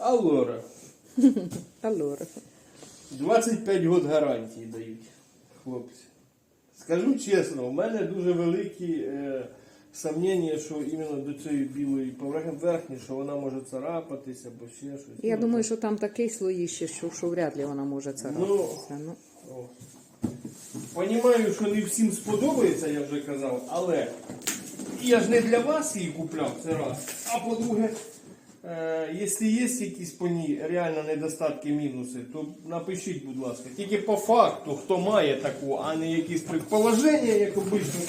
Алора. Алора. 25 год гарантії дають, хлопці. Скажу чесно, у мене дуже великі е, сомнення, що іменно до цієї білої поверхні, що вона може царапатися або ще щось. Я Ну, думаю, що там такий слоїще, що, що вряд ли вона може царапатися. Ну, О. Понімаю, що не всім сподобається, я вже казав, але я ж не для вас її купляв, це раз. А по-друге, якщо є якісь по ній реально недостатки, мінуси, то напишіть, будь ласка. Тільки по факту, хто має таку, а не якісь предположення, як обично,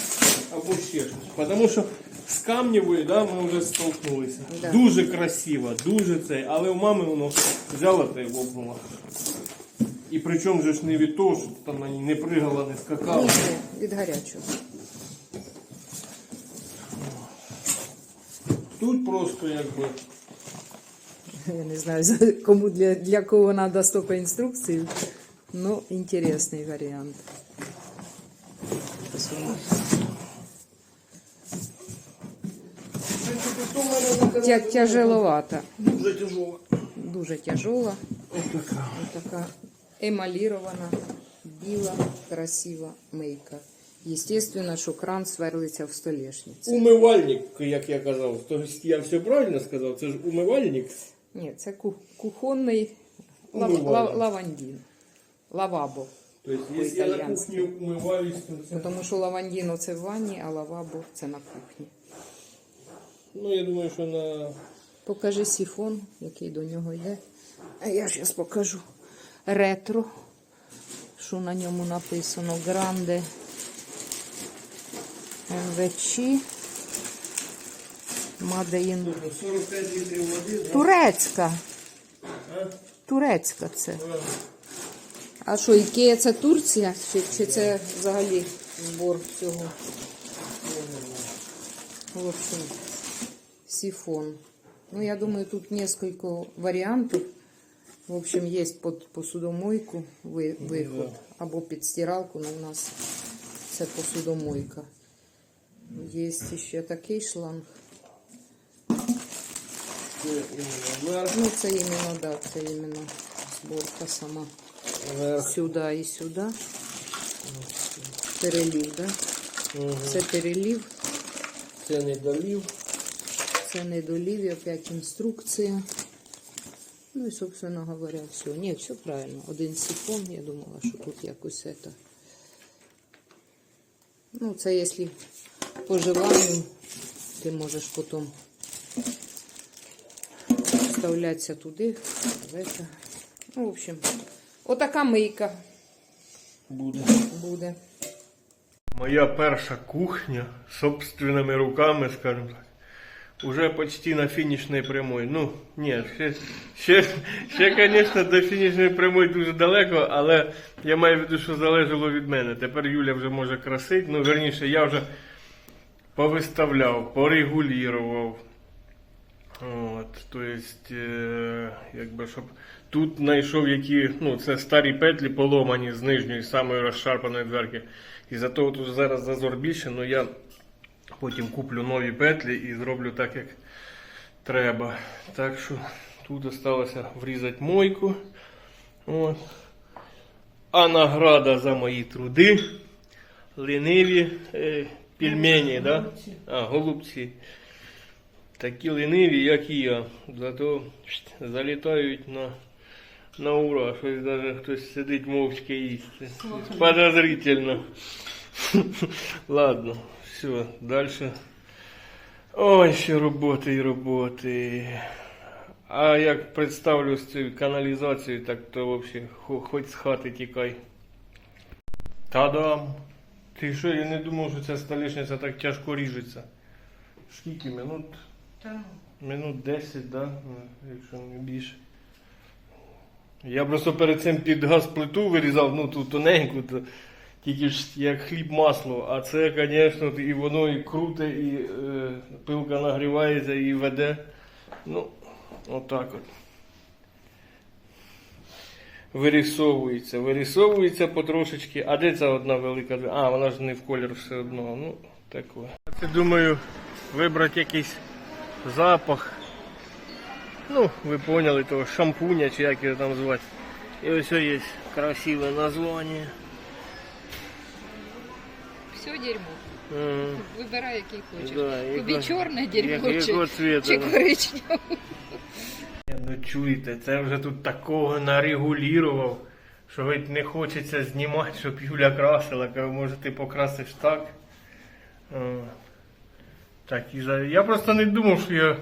або ще щось. Тому що з камнєвою да, ми вже столкнулися. Да. Дуже красиво, дуже цей, але у мами воно взяла та й лопнула. І причому же ж не від того, що там на ній не пригала, не скакала. ні, від гарячого. Тут просто якби. Я не знаю, кому для, для кого треба стільки інструкцій. Ну, інтересний варіант. Тя, тяжеловата. Дуже тяжело. Дуже тяжела. Ось така. Ось така емалірована, біла, красива мийка. Естественно, що кран сверлиться в столешниці. Умивальник, як я казав. Тобто я все правильно сказав, це ж умивальник. Ні, це кухонний лав, лав, лавандін. Лавабо. Тобто, якщо я на кухні умиваюсь, то це. Тому що лавандіно це в ванні, а лавабо це на кухні. Ну, я думаю, що на. Покажи сіфон, який до нього йде. А я зараз покажу ретро, що на ньому написано Гранде МВЧ. Мадеїн. 45 літрів води. Турецька. Турецька це. А що, Ікея це Турція? Чи, чи це взагалі збор цього? В общем, сифон. Ну, я думаю, тут несколько варіантів. В общем, є під посудомойку виход. Або під стиралку, але у нас це посудомойка. Є ще такий шланг. Це іменно верх. Ну, це іменно, да, це іменно зборка сама. Верх. Сюди і сюди. Перелів, да? Мгм. Це перелів, Це не долів. це недолів, опять інструкція. Ну і, собственно говоря, все. Ні, все правильно. Один сифон, я думала, що тут якось это. Ну, це якщо по желанню, ти можеш потім вставлятися туди, в. Ну, в общем, отака мийка Буде. буде. Моя перша кухня собственними руками, скажімо так. Уже почти на фінішній прямой. Ну, ні, ще, ще, ще, звісно, до фінішної прямої дуже далеко, але я маю в виду, що залежало від мене. Тепер Юля вже може красити. Ну, верніше, я вже повиставляв, порегулював. От, то есть, е, якби, щоб тут знайшов які, ну, це старі петлі поломані з нижньої, самої розшарпаної дверки. І за того тут зараз зазор більше, але я потім куплю нові петлі і зроблю так, як треба. Так що тут залишилося врізати мойку. От. А награда за мої труди. Лениві е, пельмені, да? а, голубці. Такі лениві, як і я. Зато залітають на, на ура. Щось навіть хтось сидить мовчки їсти. Подозрительно. Ладно, все, дальше. Ой, ще роботи і роботи. А як представлю з цією каналізацією, так то взагалі хоч з хати тікай. Та-дам! Ти що, я не думав, що ця столішниця так тяжко ріжеться. Скільки минут? Минут 10, да? Ну, якщо не більше. Я просто перед цим під газ плиту вирізав, ну ту тоненьку, то тільки ж як хліб масло. А це, звісно, і воно і круте, і е, пилка нагрівається і веде. Ну, отак от. Вирісовується, вирісовується потрошечки. А де ця одна велика? А, вона ж не в колір все одно. Ну, таке. Думаю, вибрати якийсь запах. Ну, ви поняли, того шампуня чи як його там звати. І ось є красиве названня. Все дерьмо. М, Вибирай, який хочеш. Да, Тобі яко- чорне дерьмо якого чи, цвіту, чи коричневе. Ну чуєте, це вже тут такого нарегулював, що геть не хочеться знімати, щоб Юля красила. Кажу, може ти покрасиш так. Так, і. Я просто не думав, що я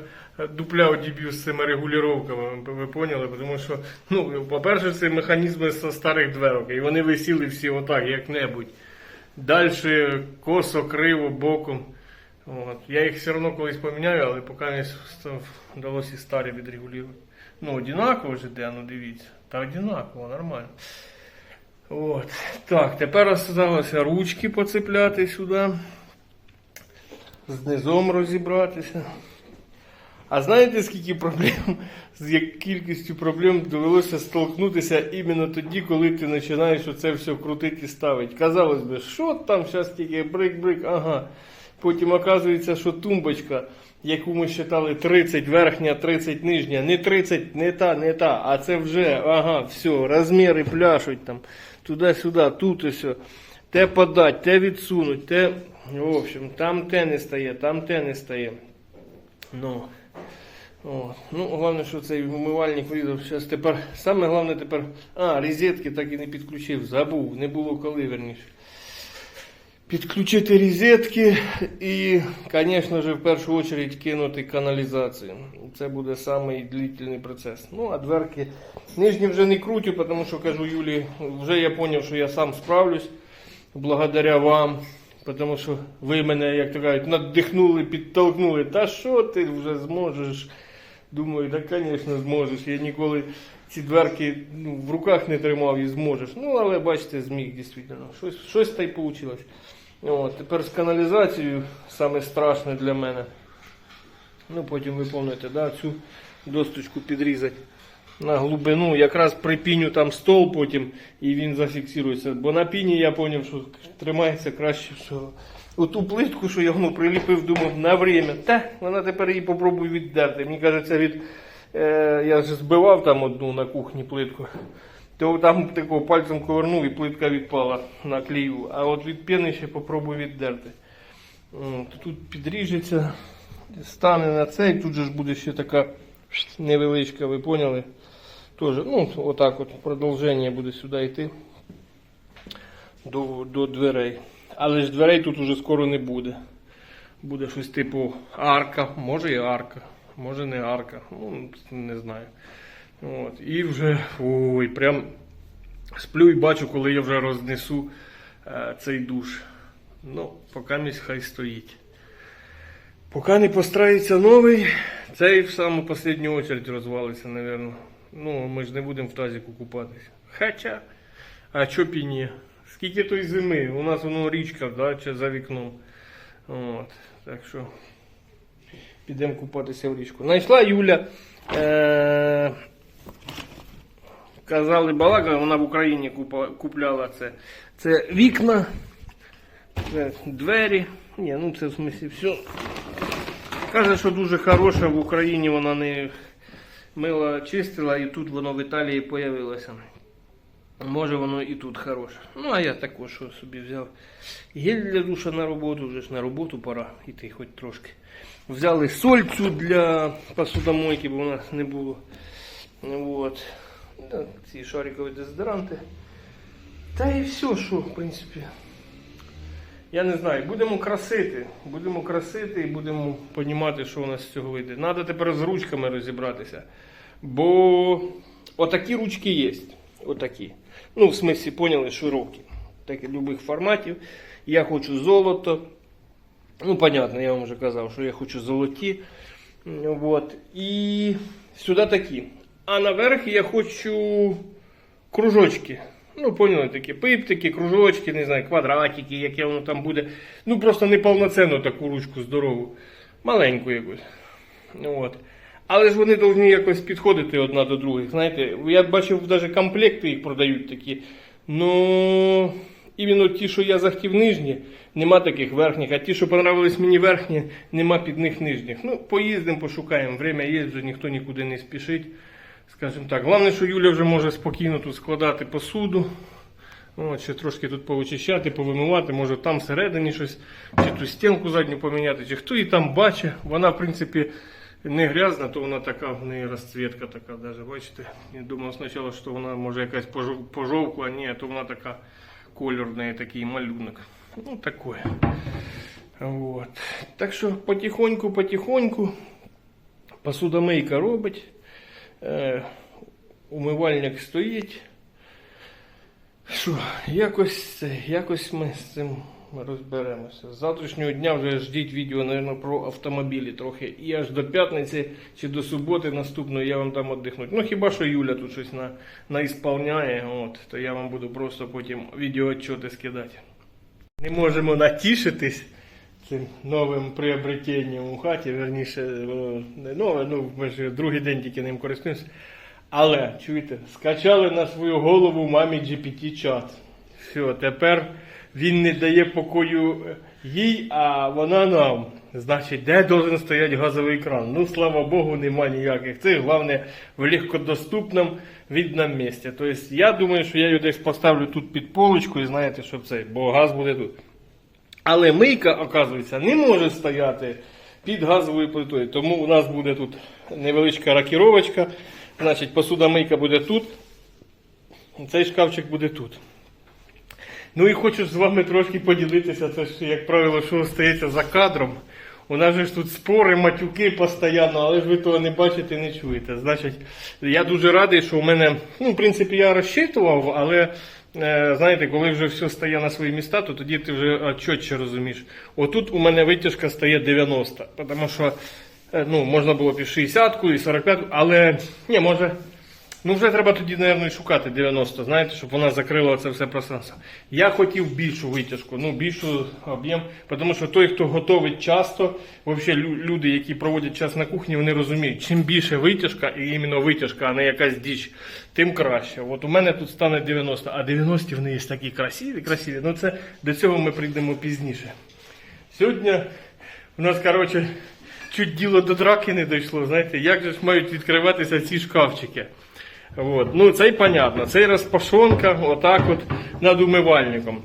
дупляв дебют з цими регулюваннями, ви поняли? Тому що, ну, по-перше, це механізми з старих дверок, і вони висіли всі отак, як-небудь. Далі косо, криво, боком. От. Я їх все одно колись поміняю, але поки не вдалося і старі відрегулювати. Ну, одинаково ж іде, ну дивіться. Та одинаково, нормально. От. Так, тепер осталося ручки поцепляти сюди. З низом розібратися. А знаєте, скільки проблем, з кількістю проблем довелося столкнутися іменно тоді, коли ти починаєш оце все крутити і ставити. Казалось би, що там зараз тільки брик-брик, ага. Потім оказується, що тумбочка, яку ми вважали 30 верхня, 30 нижня, не 30, не та, не та, а це вже, ага, все, розміри пляшуть там, туди-сюди, тут ось. Те подать, те відсунуть, те, в общем, там те не стає, там те не стає. Ну, о, ну, головне, що цей умивальник вирізав. Зараз тепер, саме головне тепер, а, розетки так і не підключив, забув, не було коли верніше. Підключити розетки і, звісно ж, в першу чергу кинути каналізацію. Це буде самий длительний процес. Ну, а дверки нижні вже не крутю, тому що кажу Юлі, вже я зрозумів, що я сам справлюсь благодаря вам. Тому що ви мене, як то кажуть, надихнули, підтолкнули. Та що ти вже зможеш? Думаю, так, звісно, зможеш. Я ніколи ці дверки ну, в руках не тримав і зможеш. Ну, але бачите, зміг дійсно. Щось, щось та й вийшло. От, тепер з каналізацією саме страшне для мене. Ну, потім ви пам'ятаєте, да, цю досточку підрізати на глибину, якраз припіню там стол потім і він зафіксується. Бо на піні я зрозумів, що тримається краще всього. Оту плитку, що я ну, приліпив, думав на время. Та, вона тепер її попробую віддерти. Мені кажеться, від, е, я ж збивав там одну на кухні плитку. То там такого пальцем ковернув і плитка відпала на клею. А от від піни ще попробую віддерти. Тут підріжеться, стане на цей, тут же ж буде ще така невеличка, ви поняли? Тоже, ну, отак от продовження буде сюди йти до, до дверей. Але ж дверей тут уже скоро не буде. Буде щось типу арка, може і арка, може не арка, ну не знаю. От, і вже ой, прям сплю і бачу, коли я вже рознесу е, цей душ. Ну, поки місь хай стоїть. Поки не построїться новий, цей в саму останню очередь розвалиться, мабуть. Ну, ми ж не будемо в тазіку купатися. Хоча, а чо б і ні? Скільки той зими? У нас воно річка, да, чи за вікном. От, так що підемо купатися в річку. Знайшла Юля. Е- казали балага, вона в Україні купа, купляла це. Це вікна, це двері. Ні, ну це в смислі все. Каже, що дуже хороша в Україні вона не мила чистила і тут воно в Італії появилося. Може воно і тут хороше. Ну, а я також що собі взяв. Гель для душа на роботу, вже ж на роботу пора йти хоч трошки. Взяли соль цю для посудомойки, бо у нас не було. Да, ці шарикові дезодоранти. Та і все, що, в принципі. Я не знаю, будемо красити. Будемо красити і будемо розуміти, що у нас з цього вийде. Треба тепер з ручками розібратися. Бо отакі ручки є. Отакі. Ну, в смислі, поняли, широкі. Так, любих форматів. Я хочу золото. Ну, понятно, я вам вже казав, що я хочу золоті. Вот. І сюди такі. А наверх я хочу кружочки. Ну, поняли, такі пиптики, кружочки, не знаю, квадратики, яке воно там буде. Ну, просто не повноцінну таку ручку здорову. Маленьку якусь. От. Але ж вони повинні якось підходити одна до других. Знаєте, я бачив, навіть комплекти їх продають такі. Ну, Іменно ті, що я захотів нижні, нема таких верхніх, а ті, що понравились мені верхні, нема під них нижніх. Ну, поїздимо, пошукаємо. Время є, вже ніхто нікуди не спішить. Скажімо так. Головне, що Юля вже може спокійно тут складати посуду. От, ще трошки тут повичищати, повимивати, може там всередині щось, чи ту стінку задню поміняти, чи хто її там бачить. Вона, в принципі, не грязна, то вона така, в неї розцвітка така, даже, бачите. Я думав спочатку, що вона може якась пожов- пожовкла, а ні, то вона така в такий малюнок. Ну, таке. Вот. Так що потихоньку, потихоньку посудомийка робить, е, умивальник стоїть. Що, якось, якось ми з цим розберемося. З завтрашнього дня вже ждіть відео, мабуть, про автомобілі трохи. І аж до п'ятниці чи до суботи наступної я вам дам віддихнути. Ну хіба що Юля тут щось на, наісполняє, от, то я вам буду просто потім відеоотчоти скидати. Не можемо натішитись цим новим приобретенням у хаті. Верніше, не нове, ну ми ж другий день тільки ним користуємося. Але, чуєте, скачали на свою голову мамі GPT-чат. Все, тепер він не дає покою їй, а вона нам. Значить, де должен стояти газовий кран? Ну, слава Богу, нема ніяких. Це головне в легкодоступному видному місці. Тобто, я думаю, що я його десь поставлю тут під полочку і знаєте, щоб це, бо газ буде тут. Але мийка, оказується, не може стояти під газовою плитою. Тому у нас буде тут невеличка ракіровочка. Значить, посудомийка буде тут. Цей шкафчик буде тут. Ну і хочу з вами трошки поділитися. Це ж, як правило, що стається за кадром. У нас же ж тут спори, матюки постійно, але ж ви того не бачите, не чуєте. Значить, я дуже радий, що у мене, ну, в принципі, я розчитував, але е, знаєте, коли вже все стає на свої міста, то тоді ти вже чітче розумієш. Отут у мене витяжка стає 90, тому що е, ну, можна було б і 60-ку, і 45-ку, але ні, може. Ну, вже треба тоді, мабуть, шукати 90, знаєте, щоб вона закрила це все пространство. Я хотів більшу витяжку, ну, більшу об'єм, тому що той, хто готовить часто, взагалі люди, які проводять час на кухні, вони розуміють, чим більше витяжка, і іменно витяжка, а не якась діч, тим краще. От у мене тут стане 90, а 90 вони є такі красиві, красиві. Ну, це до цього ми прийдемо пізніше. Сьогодні у нас, коротше, чуть діло до драки не дійшло. Знаєте, як же ж мають відкриватися ці шкафчики? От. Ну, це й понятно. Це розпашонка, отак от над умивальником.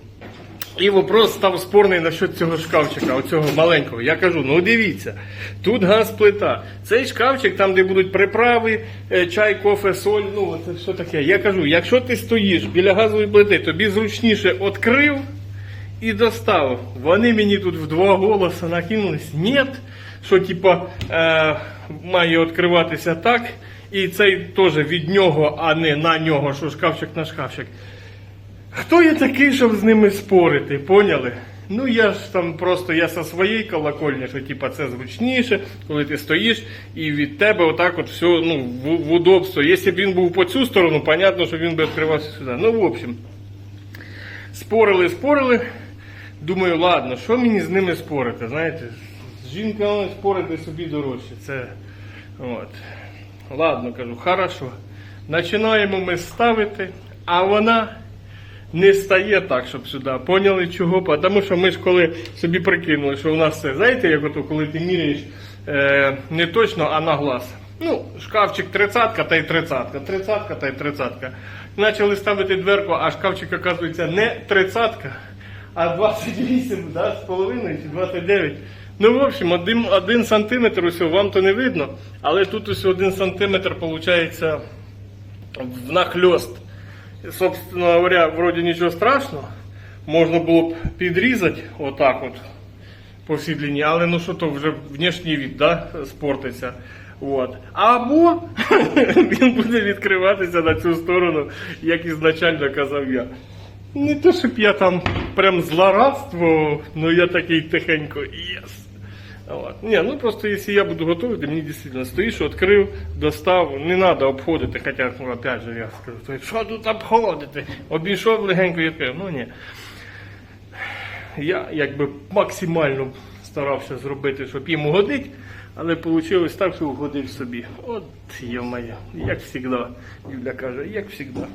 І вопрос став спорний насчет цього шкафчика, оцього маленького. Я кажу, ну дивіться, тут газ плита. Цей шкафчик, там, де будуть приправи, е, чай, кофе, соль, ну це що таке. Я кажу, якщо ти стоїш біля газової плити, тобі зручніше відкрив і доставив. Вони мені тут в два голоса накинулись. Ні, що типа е, має відкриватися так. І цей теж від нього, а не на нього, що шкафчик на шкафчик. Хто я такий, щоб з ними спорити, поняли? Ну я ж там просто я со своєї колокольні, що типа це зручніше, коли ти стоїш, і від тебе отак от все ну, в, в удобство. Якщо б він був по цю сторону, понятно, що він би відкривався сюди. Ну, в общем, спорили, спорили. Думаю, ладно, що мені з ними спорити? Знаєте, з жінками спорити собі дорожче. Це от. Ладно, кажу, хорошо. Починаємо ми ставити, а вона не стає так, щоб сюди. Поняли чого? Тому що ми ж коли собі прикинули, що у нас це, знаєте, як ото, коли ти міряєш е, не точно, а на глаз. Ну, шкафчик 30 та й 30 30 та й 30 Почали ставити дверку, а шкафчик, оказується, не 30 а 28, да, з половиною чи 29. Ну, в общем, один, один сантиметр усього, вам то не видно, але тут ось один сантиметр виходить внахльост. Собственно говоря, вроде нічого страшного. Можна було б підрізати отак от по всій длині, але ну що то вже внешній від да, спортиться. От. Або він буде відкриватися на цю сторону, як ізначально казав я. Не то, щоб я там прям злорадствував, ну я такий тихенько єс. От. Ні, ну просто якщо я буду готувати, мені дійсно стоїш, відкрив, достав, не треба обходити, хоча, ну, опять же, я скажу, що тут обходити? Обійшов легенько і відкрив. Ну ні. Я якби максимально старався зробити, щоб їм угодити, але вийшло так, що угодив собі. От йомає, як завжди, Юля каже, як завжди.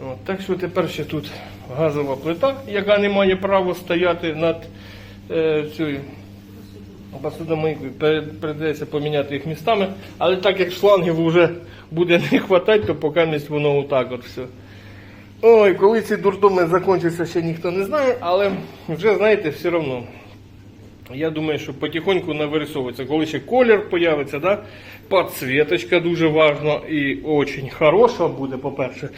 От, так що тепер ще тут газова плита, яка не має права стояти над е, цією посудомийкою. Придеться поміняти їх містами. Але так як шлангів вже буде не вистачати, то поки місць воно отак от все. Ой, коли ці дурдоми закінчаться, ще ніхто не знає, але вже знаєте, все одно. Я думаю, що потихоньку навирисовується. Коли ще колір появиться, да? підсвіточка дуже важна і дуже хороша буде, по-перше.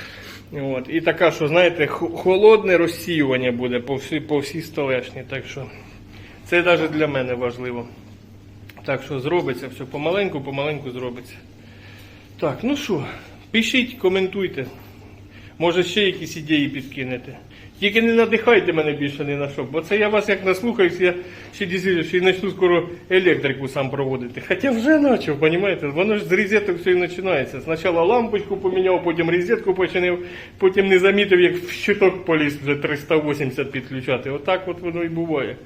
От. І така, що, знаєте, холодне розсіювання буде по всій, по всій столешні. Так що це навіть для мене важливо. Так що зробиться все помаленьку, помаленьку зробиться. Так, ну що, пишіть, коментуйте. Може ще якісь ідеї підкинете. Тільки не надихайте мене більше ні на що, бо це я вас як наслухаюсь, я ще ще й почну скоро електрику сам проводити. Хоча вже почав, розумієте? Воно ж з розеток все і починається. Спочатку лампочку поміняв, потім розетку починив, потім не замітив, як в щиток поліз вже 380 підключати. Отак от воно і буває.